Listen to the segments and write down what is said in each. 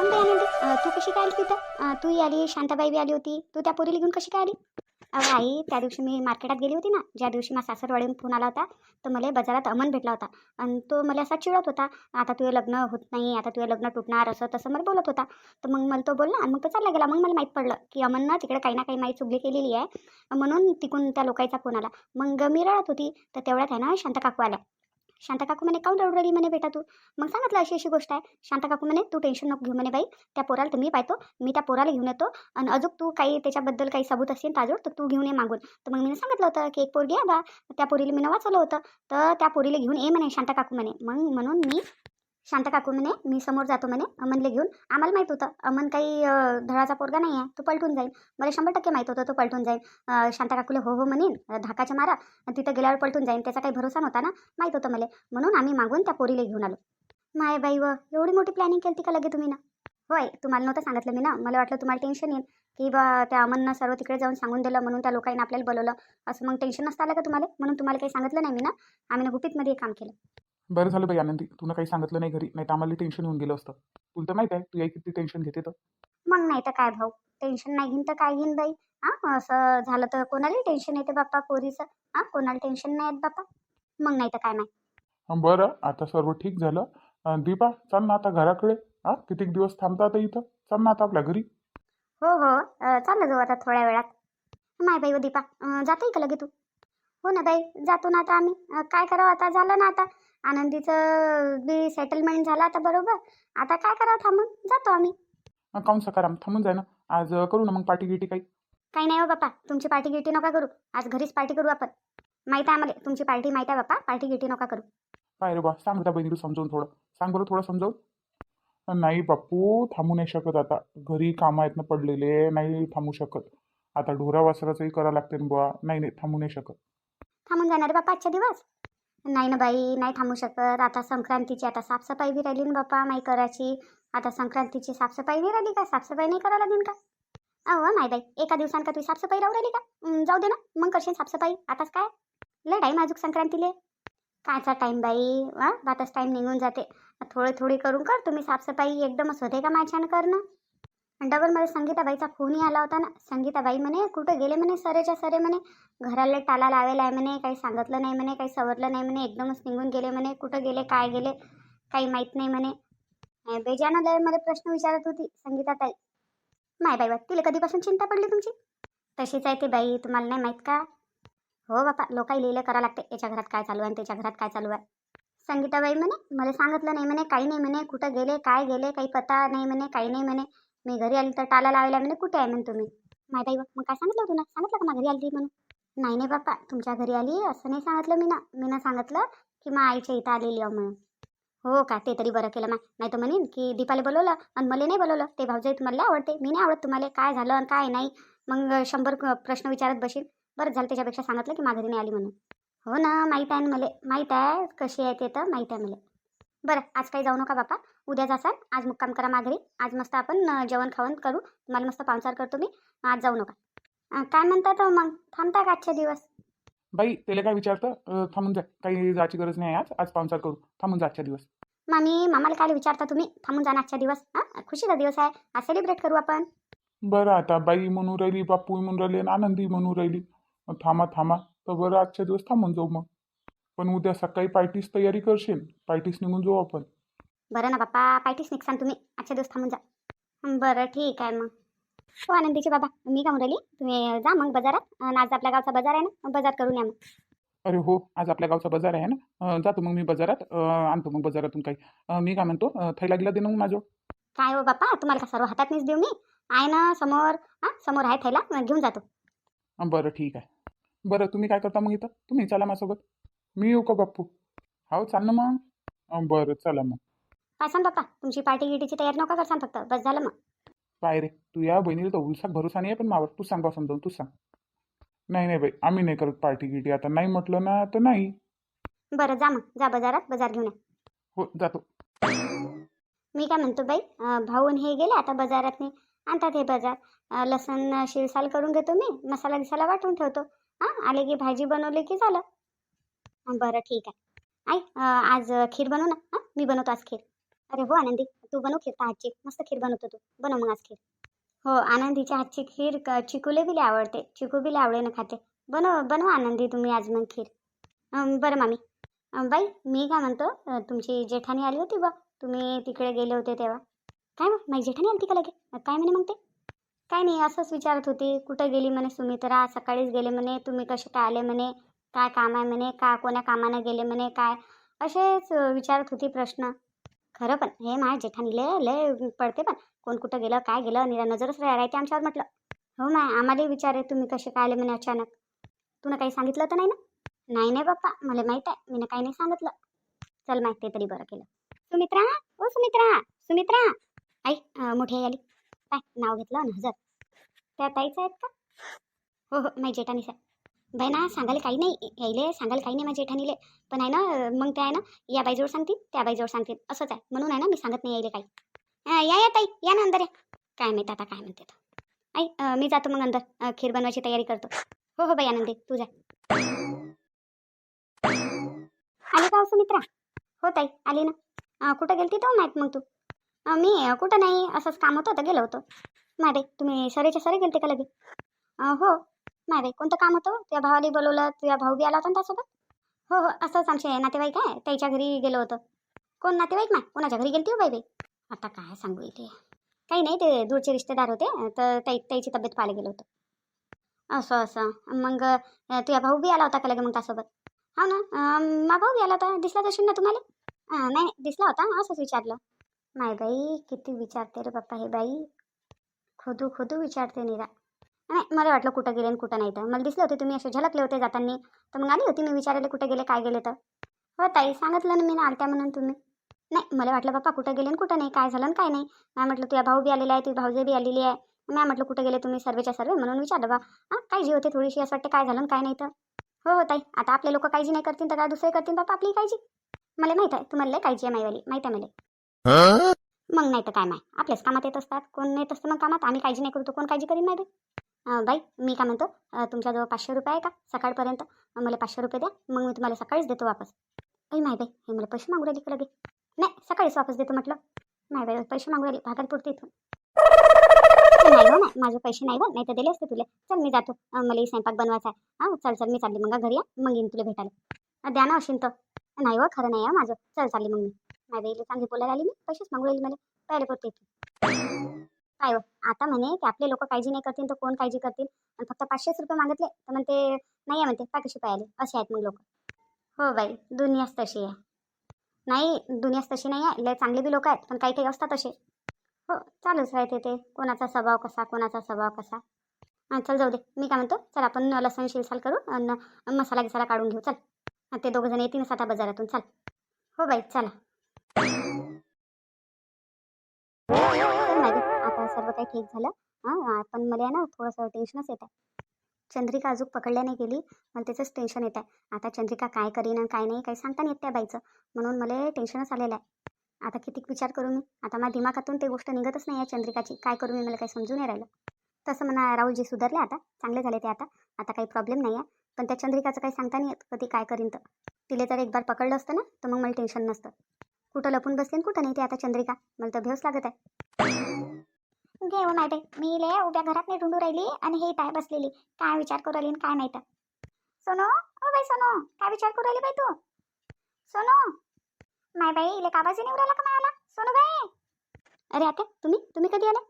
काऊन बाई आनंदी तू कशी काय आली तिथं? तूही आली शांताबाई बी आली होती. तू त्या पोरीला घेऊन कशी काय आली? अहो आई त्या दिवशी मी मार्केटात गेली होती ना ज्या दिवशी माझा सासरवाडीहून फोन आला होता तर मला बाजारात अमन भेटला होता. आणि तो मला असा चिडत होता आता तुझं लग्न होत नाही आता तुझं लग्न तुटणार असं तसं मला बोलत होता. तर मग मला तो बोलला आणि मग तो चालला गेला. मग मला माहीत पडलं की अमननं तिकडे काही ना काही माहीत चुगली केलेली आहे. म्हणून तिकून त्या लोकांचा फोन आला. मग मी रडत होती तर तेवढ्यात आहे ना शांत काकू आल्या. शांता काकू म्हणे काऊन रडू म्हणे बेटा तू? मग सांगितलं अशी अशी गोष्ट आहे. शांता काकू म्हणे तू टेन्शन नको घेऊ म्हणे बाई. त्या पोराला तर मी पाहतो. मी त्या पोराला घेऊन येतो. आणि अजून तू काही त्याच्याबद्दल काही सबूत असेल ताजोड तर तू घेऊन ये मागून. तर मग मी सांगितलं होतं की एक पोरगी आहे बा. त्या पोरीला मी वाचवलं होतं. तर त्या पोरीला घेऊन ये म्हणे शांता काकू म्हणे. मग म्हणून मी शांत काकू म्हणे मी समोर जातो म्हणे अमनला घेऊन. आम्हाला माहीत होतं अमन काही धडाचा पोरगा नाही आहे तो पलटून जाईल. मला शंभर टक्के माहीत होतं तो पलटून जाईल. शांता काकूला हो हो म्हणेन धाकाच्या मारा तिथं गेल्यावर पलटून जाईन त्याचा काही भरोसा नव्हता ना? माहीत होतं मला. म्हणून आम्ही मागून त्या पोरीला घेऊन आलो. माय बाई व एवढी मोठी प्लॅनिंग केली का लगे तुम्ही ना? होय तुम्हाला नव्हतं सांगितलं मी ना? मला वाटलं तुम्हाला टेन्शन येईल. की बा त्या अमननं सर्व तिकडे जाऊन सांगून दिलं म्हणून त्या लोकांनी आपल्याला बोलवलं. असं मग टेन्शन नसतं आलं का तुम्हाला? म्हणून तुम्हाला काही सांगितलं नाही मी ना? आम्ही ना गुपितमध्ये काम केलं. बरं झालं बाई आनंदी. तुला काही सांगितलं नाही घरी नाही तर आम्हाला टेन्शन येऊन गेलं असतं. तुला तर माहीत आहे तू आई किती टेन्शन घेते तर. मग नाही तर काय भाऊ? टेन्शन नाही घेईन तर काय घेईन बाई? हां असं झालं तर कोणालाही टेन्शन येते बाप्पा? पोरीचं. हां कोणाला टेन्शन नाही येत बाप्पा. मग नाही तर काय नाही. बरं आता सर्व ठीक झालं. अं, दीपा चाल ना आता घराकडे. हा कितीक दिवस थांबता आता इथं? चाल ना आता आपल्या घरी. हो हो अं, चाललं जाऊ आता थोड्या वेळात. माय बाई व दीपा अं, जाते का लगे तू? हो ना बाई जातो ना आता आम्ही. अं, काय करावं आता? झालं ना आता. आनंदीचं बी सेटलमेंट झालं आता बरोबर. आता काय करावं थांबून? जातो आम्ही. काहून सकाराम थांबून जाय ना. आज करू ना मग पार्टी गिटी काही. काही नाही हो बाप्पा. तुमची पार्टी गिटी नका करू. आज घरीच पार्टी करू आपण. माहीत आहे आम्हाला. तुमची पार्टी माहीत आहे बाप्पा. पार्टी गिटी नका करू. काय रे बा? सांग त्या बहिणीला समजावून थोडं. सांग बरं थोडं समजावून. नाही बापू थांबू नाही शकत आता. घरी कामं आहेत ना पडलेले. नाही थांबू शकत. आता ढोरा वासराचंही करावं लागते ना बुवा. नाही नाही. थांबू नाही शकत. थांबून जाणार बाप्पा आजच्या दिवस? नाही ना बाई नाही थांबू शकत. आता संक्रांतीची आता साफसफाई बी राहिली ना बाप्पा माई करायची. आता संक्रांतीची साफसफाई नाही राहिली का? साफसफाई नाही करावं लागेल का? अहो नाही बाई एका दिवसान का तुझी साफसफाई राहू राहिली का? जाऊ दे ना. मग करशील साफसफाई. आताच काय? लय टाईम अजून संक्रांतीले. कायचा टाईम बाई. वा आताच टाईम निघून जाते. थोडी थोडी करून कर. तुम्ही साफसफाई एकदमच होते का माझ्यानं करणं? डबल मला संगीताबाईचा फोनही आला होता ना. संगीताबाई म्हणे कुठं गेले म्हणे सरेच्या सरे म्हणे? घराला टाला लावेला आहे म्हणे काही सांगितलं नाही म्हणे काही सवरलं नाही म्हणे एकदमच निघून गेले म्हणे. कुठं गेले काय गेले काही माहीत नाही म्हणे. अं, बेजानं लय मला प्रश्न विचारत होती संगीताताई. माय बाई बा तिला कधीपासून चिंता पडली तुमची? तशीच आहे ते बाई तुम्हाला नाही माहीत का? हो बापा लोकाही लिहिलं करावं लागते. याच्या घरात काय चालू आहे आणि त्याच्या घरात काय चालू आहे? संगीताबाई म्हणे मला सांगितलं नाही म्हणे काही नाही म्हणे. कुठं गेले काय गेले काही पता नाही म्हणे काही नाही म्हणे. मी घरी आली तर टाला लावायला म्हणे कुठे आहे? म्हणे तुम्ही. माहीत आहे मग काय सांगितलं तुला सांगितलं का मग घरी आली म्हणून. नाही नाही बाप्पा तुमच्या घरी आली असं नाही सांगितलं मी ना मी ना सांगितलं की मग आईच्या इथं आलेली आहे म्हणून. हो का? ते तरी बरं केलं. मग नाही तर म्हणेन की दीपाला बोलवलं आणि मला नाही बोलवलं. ते भाऊजाई तुम्हाला आवडते. मी नाही आवडत तुम्हाला. काय झालं आणि काय नाही? मग शंभर प्रश्न विचारत बशीन. बरं झालं त्याच्यापेक्षा सांगितलं की माझ्या घरी नाही आली म्हणून. हो ना माहीत आहे ना मला. माहीत आहे कशी आहे ते तर माहीत आहे मला. बरं आज काही जाऊ नका बापा उद्या जासाल. आज मुक्काम करा माघारी. आज मस्त आपण जेवण खावण करू. तुम्हाला मस्त पाहुणचार करतो मी. आज जाऊ नका. काय म्हणतात मग? थांबता का आजच्या दिवस? बाई त्याला काय विचारतं? थांबून जा. काही जायची गरज नाही आज. आज पाहुणचार करू. थांबून जा आजच्या दिवस. मामी मामाला काय विचारता तुम्ही? थांबून जा आजच्या दिवस. हां खुशीचा दिवस आहे. आज सेलिब्रेट करू आपण. बरं आता बाई म्हणून राहिली बापू म्हणून राहिली आणि आनंदी म्हणून राहिली. थांबा थांबा. तर बरं आजच्या दिवस थांबून जाऊ मग. पण उद्या सकाळी पार्टीच तयारी करशील. पार्टीस निघून जाऊ आपण. बरं ना बाप्पा पायटीस निघसान तुम्ही. आजच्या दिवस थांबून जा. बरं ठीक आहे मग. हो आनंदीचे बाबा मी का राहिली तुम्ही जा मग बाजारात. अन् आज आपल्या गावचा बाजार आहे ना बाजार करून या मग. अरे हो आज आपल्या गावचा बाजार आहे ना? अं, जातो मग मी बाजारात. अं, आणतो मग बाजारातून काही. अं, मी काय म्हणतो अं, थैला गिला दे ना मग माझं काय हो बाप्पा तुम्हाला का सर्व हातातनीच देऊ मी? आहे ना समोर हां समोर आहे थैला मग घेऊन जातो अं, बरं ठीक आहे. बरं तुम्ही काय करता मग इथं? तुम्ही चला माझ्यासोबत. मी येऊ का बाप्पू? हो चाल ना मग. अं, बरं चला मग. काय सांग बाप्पा? तुमची पार्टी गिटीची तयारी नका करसान फक्त. बस झालं मग. काय रे? तू या बहिणीला तर उलसाक भरोसा नाही आहे पण मावर तू सांग बा समजावून तू सांग. नाही नाही बाई आम्ही नाही करत पार्टी गिटी आता नाही म्हटलं ना तर नाही. बरं जा मग. जा बाजारात बाजार घेऊन या. हो जातो. मी काय म्हणतो बाई अं, भाऊन हे गेले आता बाजारात आणतात हे बाजार. अं, लसण अं, शिरसाल करून घेतो मी. मसाला दिसाला वाटून ठेवतो. हां आले की भाजी बनवली की झालं. बरं ठीक आहे. आई आज खीर बनवू ना हां? मी बनवतो आज खीर. अरे हो आनंदी. तू बनव खीर हातची मस्त खीर बनवतो तू. बनव मग आज खीर. हो आनंदीच्या हातची खीर क- चिकूले बिले आवडते. चिकू बिले ना खाते. बनव बनवा आनंदी तुम्ही आज मग खीर. बरं मामी. बाई मी काय म्हणतो तुमची जेठाणी आली होती बा तुम्ही तिकडे गेले होते तेव्हा. काय मग? माझी जेठाणी आली का लगे? काय म्हणे मग ते? काय नाही असंच विचारत होती. कुठं गेली म्हणे सुमित्रा? सकाळीच गेले म्हणे. तुम्ही कसे काय आले म्हणे? काय काम आहे म्हणे का कोण्या कामानं गेले म्हणे काय? असेच विचारत होती प्रश्न. खरं पण हे माझ्या जेठानीले लय पडते पण. कोण कुठं गेलं काय गेलं निरा नजरच राहते आमच्यावर म्हटलं. हो माय आम्हालाही विचारे तुम्ही कसे काय आले म्हणे अचानक? तुला काही सांगितलं तर नाही ना? नाही नाही बाप्पा मला माहीत आहे मी काही नाही सांगितलं. चल माहिती तरी बरं केलं. सुमित्रा ओ सुमित्रा सुमित्रा. आई मोठी आई आली. काय नाव घेतलं ना हजर. त्या ताईचं आहेत का? हो हो माझी जेठानी आहे बाई ना सांगायला काही नाही. यायले सांगायला काही नाही माझ्या जेठानीले. पण आहे ना मग ते आहे ना या बाईजवळ सांगतील त्या बाईजवळ सांगतील. असंच आहे. म्हणून आहे ना मी सांगत नाही यायले काही. या या ताई. या ना अंदर या. काय माहिती आता काय म्हणते तर. आई अं, मी जातो मग अंदर. खीर बनवायची तयारी करतो. हो हो बाई आनंदी. तू जा. आली का सुमित्रा? हो ताई आली ना. अं, कुठं गेलती तो? माहीत मग तू. अं, मी अं, कुठं नाही. असंच काम होतं तर गेलो होतो. माय बाई तुम्ही सरेच्या सरे गेलते का लगे? अं, हो. नाही बाई कोणतं काम होतं? तुझ्या भावाला बोलवलं तुझ्या भाऊ बी आला होता ना त्यासोबत? हो हो असंच आमचे नातेवाईक आहे त्याच्या घरी गेलो होतं. कोण नातेवाईक ना कोणाच्या घरी गेलती हो बाई बाई? आता काय सांगू इथे? काही नाही ते दूरचे रिश्तेदार होते तर ताई त्याची तब्येत पाहायला गेलो होतो. असं असं. मग तुझ्या भाऊ बी आला होता का लगे मग त्यासोबत? हा ना? मा भाऊ बी आला होता. दिसला तशी ना तुम्हाला? नाही दिसला होता. असंच विचारलं. माय बाई किती विचारते रे बाप्पा हे बाई. खोदू खोदू विचारते निरा. मला वाटलं कुठं गेले आणि कुठं नाही तर. मला दिसले होते तुम्ही असे झलकले होते जाताना. तर मग आली होती मी विचारायला कुठे गेले काय गेले तर. हो ताई सांगितलं ना मी ना आलत्या म्हणून तुम्ही. नाही मला वाटलं बाप्पा कुठं गेले आणि कुठं नाही काय झालं काय नाही. मी म्हटलं तुझ्या भाऊ बी आलेला आहे तुझी भाऊजे बी आलेली आहे. मी म्हटलं कुठं गेले तुम्ही सर्वेच्या सर्वे? म्हणून विचारलं बा हां काळजी होते थोडीशी असं वाटते काय झालं काय नाही तर. हो हो ताई आता आपले लोक काळजी नाही करतील तर काय दुसरे करतील? बाप्पा आपली काळजी. मला माहीत आहे तुम्हाला लय काळजी आहे माईवाली माहीत आहे मला. मग नाही तर काय माय आपल्याच कामात येत असतात कोण येत असतं मग कामात? आम्ही काळजी नाही करतो कोण काळजी करीन माय बाई बाई मी काय म्हणतो तुमच्याजवळ पाचशे रुपये आहे का? सकाळपर्यंत मला पाचशे रुपये द्या मग मी तुम्हाला सकाळीच देतो वापस. अय माय बाई हे मला पैसे मागू राहिली का लगे? नाही सकाळीच वापस देतो म्हटलं. माय बाई पैसे मागू राहिली भागात पुरते इथून. नाही हो नाही माझे पैसे नाही हो नाही तर दिले असते तुला. चल मी जातो. मला स्वयंपाक बनवायचा आहे. हां चल चल मी चालली मग घरी या मग येईन तुला भेटायला. द्या ना असेल तर. नाही हो खरं नाही आहे माझं. चल चालली मग मी. माझ्या इथे चांगली बोलायला आली मी पैसेच मागू राहिली मला. पहिले पुरते इथून. काय हो? आता म्हणे की आपले लोक काळजी नाही करतील तर कोण काळजी करतील? आणि फक्त पाचशेच रुपये मागितले तर म्हणते नाही आहे म्हणते पा पाहिले? असे आहेत मग लोक. हो बाई दुनियाच तशी आहे. नाही दुनियाच तशी नाही आहे लय चांगले बी लोक आहेत पण काही काही असतात तसे हो चालूच राहते ते कोणाचा स्वभाव कसा कोणाचा स्वभाव कसा. हां चल जाऊ दे मी काय म्हणतो चल आपण लसण शिलसाल करू आणि मसाला गिसाला काढून घेऊ चल. ते दोघं जण येतील साता बाजारातून चल. हो बाई चला. सर्व काही ठीक झालं. हां पण मला ना थोडंसं टेन्शनच येत आहे चंद्रिका अजून पकडल्या नाही गेली मला त्याचंच टेन्शन येत आहे आता चंद्रिका काय करीन आणि काय नाही काही सांगता नाही येत त्या बाईचं. म्हणून मला टेन्शनच आलेलं आहे. आता किती विचार करू मी? आता माझ्या दिमागातून ते गोष्ट निघतच नाही आहे चंद्रिकाची. काय करू मी? मला काही समजून नाही राहिलं. तसं म्हणा राहुलजी सुधारले आता. चांगले झाले ते आता. आता काही प्रॉब्लेम नाही आहे. पण त्या चंद्रिकाचं काही सांगता नाही येत कधी काय करीन तर. तिले जर एक बार पकडलं असतं ना तर मग मला टेन्शन नसतं. कुठं लपून बसले कुठं नाही ते आता चंद्रिका? मला तर भेवच लागत आहे. घे हो माय मी ले उभ्या घरात नाही ढुंडू राहिली आणि हे काय बसलेली. काय विचार करू राहिली काय नाही तर. सोनो ओ बाई सोनो काय विचार करू राहिली बाई तू? सोनो माय बाई इले काबाजी नाही राहिला का मला सोनू बाई. अरे आता तुम्ही? तुम्ही कधी आले?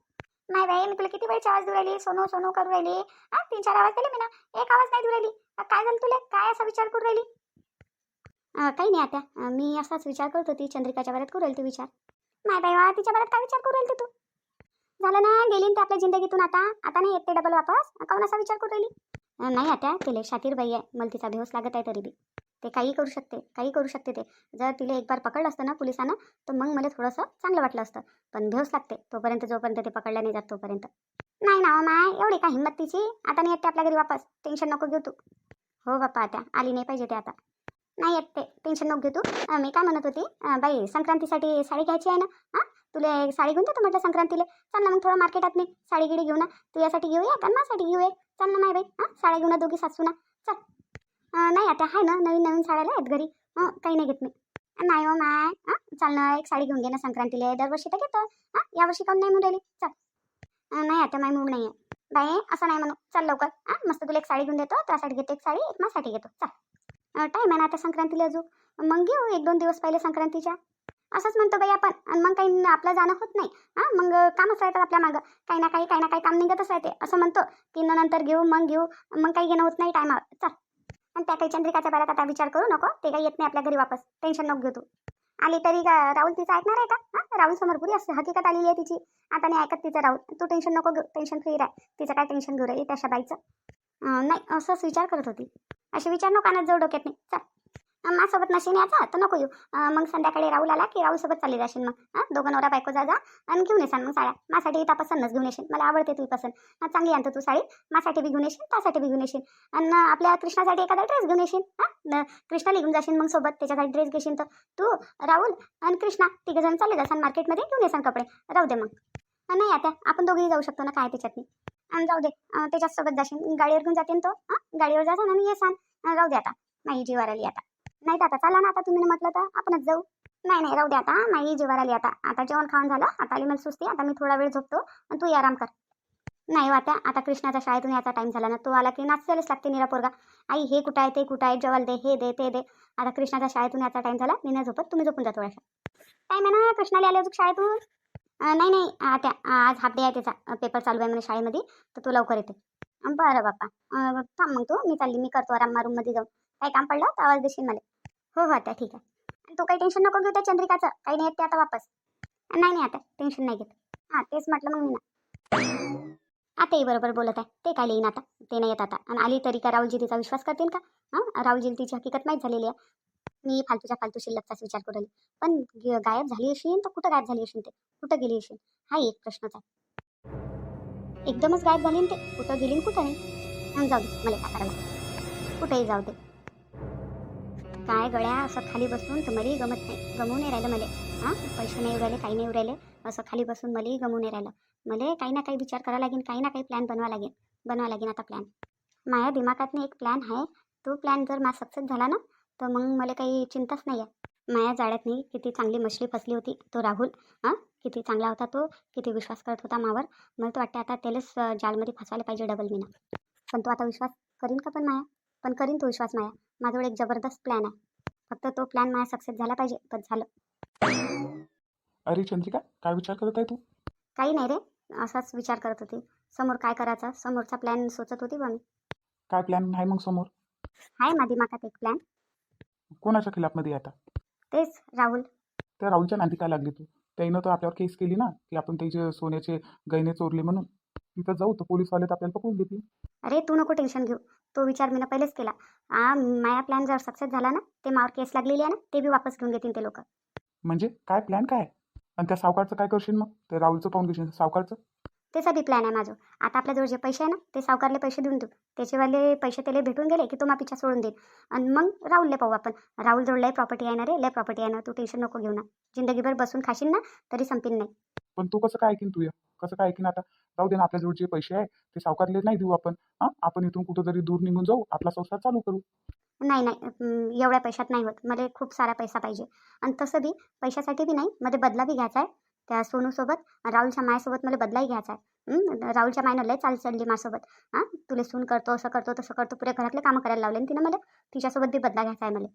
नाही बाई मी तुला किती वेळची आवाज देऊ राहिली? सोनू सोनू करू राहिली? हा तीन चार आवाज दिले मी ना. एक आवाज नाही देऊ राहिली. काय झालं तुला? काय असा विचार करू राहिली? काही नाही आता मी असाच विचार करत होती. चंद्रिकाच्या बऱ्यात करू राहिली तू विचार. नाही बाई वा तिच्या बऱ्यात काय विचार करू राहिली तू? झालं ना गेली ना ते आपल्या जिंदगीतून आता. आता नाही येत ते डबल वापस. काऊन असा विचार करू राहिली? नाही आता तिला शातीर बाई आहे. मला तिचा भेवस लागत आहे तरी बी. ते काही करू शकते काही करू शकते ते. जर तिला एक बार पकडलं असतं ना पोलिसांना तर मग मला थोडंसं चांगलं वाटलं असतं. पण भेवस लागते तोपर्यंत जोपर्यंत ते पकडलं नाही जात तोपर्यंत. नाही ना माय एवढी का हिंमत तिची? आता नाही येत ते आपल्या घरी वापस. टेन्शन नको घेऊ तू. हो बाप्पा आता आली नाही पाहिजे ते आता. नाही येत ते. टेन्शन नको घेऊ तू. मी काय म्हणत होती? बाई संक्रांतीसाठी साडी घ्यायची आहे ना? हां? तुला एक साडी घेऊन देतो म्हटलं संक्रांतीला. चल ना मग थोडं मार्केटात नाही साडी गिडी घेऊ ना तू यासाठी घेऊया का? माझ्यासाठी घेऊया. चल ना नाही बाई. हां? साड्या घेऊ ना दोघी सासू ना चल नाही आता आहे ना नवीन नवीन साड्याला आहेत घरी. हां काही नाही घेत मी. नाही हो माय. हां चाल ना एक साडी घेऊन घे ना संक्रांतीला. दरवर्षी तर घेतो. हां यावर्षी काऊन नाही म्हणून राहिली चल नाही आता माय मूड नाही आहे बाई असं नाही म्हणू. चल लवकर. हां मस्त तुला एक साडी घेऊन देतो. त्यासाठी घेते एक साडी. एक माझ्यासाठी घेतो. चल. टाईम आहे ना आता संक्रांतीला अजून. मग घेऊ एक दोन दिवस पहिले संक्रांतीच्या. असंच म्हणतो बाई आपण. आणि मग काही आपलं जाणं होत नाही. हां मग कामच राहतात आपल्या मागं. काही ना काही काही ना काही काम निघतच राहते. असं म्हणतो. की नंतर घेऊ मग घेऊ. मग काही घेणं होत नाही टायमावर चल. आणि त्या काही चंद्रिकाच्या बाळात आता विचार करू नको. ते काही येत नाही आपल्या घरी वापस. टेन्शन नको घेऊ तू. आली तरी का राहुल तिचं ऐकणार आहे का? हां राहुल समोर पुरी असते. हकीकत आलेली आहे तिची. आता नाही ऐकत तिचं राहुल. तू टेन्शन नको घेऊ. टेन्शन फ्री राह. तिचं काय टेन्शन घेऊ राहिली? त्या बाईचं नाही असंच विचार करत होती. असे विचार नको कानात जवळ डोक्यात. नाही चल. माझ्यासोबत नशीन याचा तर नको येऊ. मग संध्याकाळी राहुल आला की राहुलसोबत चालली जाशील मग. हां दोघं नवरा बायको जा जा आणि घेऊन येसान मग साड्या. माझ्यासाठी इथं पसंतच घेऊन येशील. मला आवडते तुझी पसंत चांगली आणतो तू साडी. माझ्यासाठी बी घेऊन येशील त्यासाठी बी घेऊन येशील. आणि आपल्या कृष्णासाठी एखादा ड्रेस घेऊन येशील. हां कृष्णाला घेऊन जाशील मग सोबत. त्याच्यासाठी ड्रेस घेशील तर. तू राहुल आणि कृष्णा तिघं जण चालले जासान मार्केटमध्ये घेऊन येसान कपडे. राहू दे मग. नाही आता. आपण दोघेही जाऊ शकतो ना काय त्याच्यातनी. आणि जाऊ दे. त्याच्यासोबत जाशील गाडीवर घेऊन जाते तो. हां गाडीवर जासान आणि येसान राहू दे आता. नाही जीवार आली आता. नाही तर आता चला ना आता तुम्ही म्हटलं तर आपणच जाऊ. नाही नाही राहू दे आता नाही जीवार आली आता. आता जेवण खाऊन झालं आता आली मला सुस्ती आता मी थोडा वेळ झोपतो आणि तू आराम कर. नाही वाट्या आता आता कृष्णाच्या शाळेतून याचा टाईम झाला ना तो आला की नाचायलाच लागते निरा पोरगा. आई हे कुठं आहे ते कुठं आहे जेवायला दे हे दे ते दे. आता कृष्णाच्या शाळेतून याचा टाईम झाला मी नाही झोपत तुम्ही झोपून जा थोडासा टाईम आहे ना कृष्णाला आले अजून शाळेतून? नाही नाही आता आज हाफ डे आहे त्याचा पेपर चालू आहे म्हणे शाळेमध्ये तर तू लवकर येते बरं बाप्पा थांब मग तू मी चालली मी करतो आराम रूममध्ये जाऊन. काही काम पडलं? तर आवाज देशील मला. हो हो आता ठीक आहे. आणि तू काही टेन्शन नको घेऊ त्या चंद्रिकाचं. काही नाही येत ते आता वापस. नाही नाही आता टेन्शन नाही घेत. हां तेच म्हटलं मग मी ना. आताही बरोबर बोलत आहे. ते काय येईन आता? ते नाही येत आता. आणि आली तरी का राहुलजी तिचा विश्वास करतील का? हां राहुलजी तिची हकीकत माहीत झालेली आहे. मी फालतूच्या फालतू शिल्लकचाच विचार करू राहिली. पण ग- गायब झाली असेल तर कुठं गायब झाली असेल ते? कुठं गेली असेल हा एक प्रश्नच आहे. एकदमच गायब झाली ते. कुठं गेली कुठं नाही. जाऊ दे. मला काय करायला कुठेही जाऊ दे. काय गळ्या असं खाली बसून तर मलाही गमत नाही. गमवून नाही राहिलं मला. हां? पैसे नाही उरायले काही नाही उरायले असं खाली बसून मलाही गमवून नाही राहिलं. मला काही ना काही विचार करावा लागेल काही ना काही प्लॅन बनवा लागेल बनवा लागेल आता प्लॅन माझ्या दिमागातनं एक प्लॅन आहे. तो प्लॅन जर माझा सक्सेस झाला ना तर मग मला काही चिंताच नाही आहे माझ्या नाही किती चांगली मछली फसली होती तो राहुल. हां? किती चांगला होता तो किती विश्वास करत होता मावर. मला तर वाटतं आता त्यालाच जाळमध्ये फसवायला पाहिजे डबल मीनं. पण तो आता विश्वास करीन का पण माया? पण करीन तो विश्वास माया. माझ्याकडे एक जबरदस्त प्लॅन आहे. फक्त तो प्लॅन माझा सक्सेस झाला पाहिजे. पण झालं. अरे चंद्रिका काय विचार करत आहे तू? काही नाही रे. असाच विचार करत होती. समोर काय करायचा? समोरचा प्लॅन सोचत होती बा मी. काय प्लॅन आहे मग समोर? आहे माझ्या दिमागात एक प्लॅन कोणाच्या खिलाफमध्ये आहे आता? तेच राहुल. त्या राहुलच्या नांदी काय लागली तू? त्यानं तर आपल्यावर केस केली ना की आपण त्याचे सोन्याचे गहने चोरले म्हणून. तिथं जाऊ तर पोलीसवाले तर आपल्याला पकडून घेतील अरे तू नको टेन्शन घेऊ. तो विचार मी पहिलेच केला. आ माझा प्लॅन जर सक्सेस झाला ना ते मावर केस लागलेली आहे ना ते बी वापस घेऊन घेतील ते लोक. म्हणजे काय प्लॅन काय? आणि त्या सावकारचं काय करशील मग? ते राहुलचं पाहून घेशील सावकारचं? त्याचा बी प्लॅन आहे माझं. आता आपल्याजवळ जे पैसे आहे ना ते सावकारले पैसे देऊन देऊ. त्याचेवाले पैसे त्याला भेटून गेले की तो मा पिछा सोडून देईल. आणि मग राहुलले पाहू आपण. राहुल जवळ लय प्रॉपर्टी आहे ना रे लय प्रॉपर्टी आहे ना तू टेन्शन नको घेऊ ना. जिंदगीभर बसून खाशील ना तरी संपीन नाही. पण तू कसं काय ऐकीन तू या कसं काय ऐकीन आता? राहू दे ना आपल्याजवळ जे पैसे आहे ते सावकारले नाही देऊ आपण. हां? आपण इथून कुठंतरी दूर निघून जाऊ आपला संसार चालू करू. नाही नाही. एवढ्या पैशात नाही होत. मला खूप सारा पैसा पाहिजे. आणि तसं बी पैशासाठी बी नाही मध्ये बदला बी घ्यायचा आहे. त्या सोनूसोबत राहुलच्या मायासोबत मला बदलाही घ्यायचा आहे? राहुलच्या मायनं लय चाल चालली माझ्यासोबत हां? तुला सून करतो असं करतो तसं करतो पुऱ्या घरातले कामं करायला लावले तिनं मला तिच्यासोबत बी बदला घ्यायचा आहे मला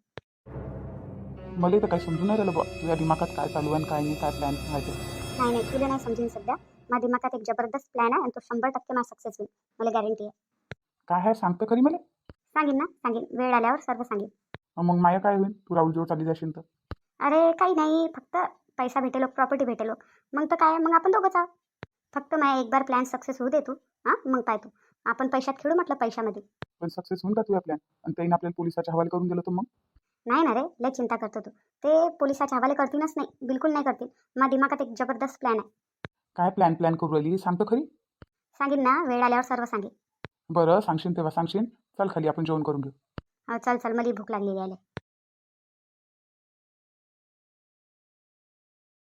मला तर काही समजून नाही राहिलं बा तुझ्या दिमागात काय चालू आहे काय नाही काय प्लॅन आहे ते. नाही नाही तुला नाही समजून सध्या. माझ्या दिमागात एक जबरदस्त प्लॅन आहे आणि तो शंभर टक्के माझा सक्सेस होईल. मला गॅरंटी आहे. काय आहे? सांगतं खरी मला? सांगेन ना सांगेन. वेळ आल्यावर सर्व सांगेन. मग माया काय होईल? तू राहुलजवळ चालली जाशील तर. अरे काही नाही. फक्त पैसा भेटेलो प्रॉपर्टी भेटेलो. मग तर काय? मग आपण दोघंच आहोत फक्त माझ्या एक बार प्लॅन सक्सेस होऊ दे तू. हां? मग पाय तू. आपण पैशात खेळू म्हटलं पैशामध्ये. पण सक्सेस होईल का तुझ्या प्लॅन आणि त्याने आपल्याला पोलिसाच्या हवाले करून दिलं तर मग? नाही ना रे लय चिंता करतो तू. ते पोलिसाच्या हवाले करतीलच नाही बिलकुल नाही करतील. माझ्या दिमागात एक जबरदस्त प्लॅन आहे. काय प्लॅन प्लॅन करू राहिली? सांगतं खरी? सांगेन ना वेळ आल्यावर सर्व सांगेन. बरं सांगशील तेव्हा सांगशील. चल खाली आपण जेवण करून घेऊ. हो चल चल मला भूक लागलेली आहे. लय.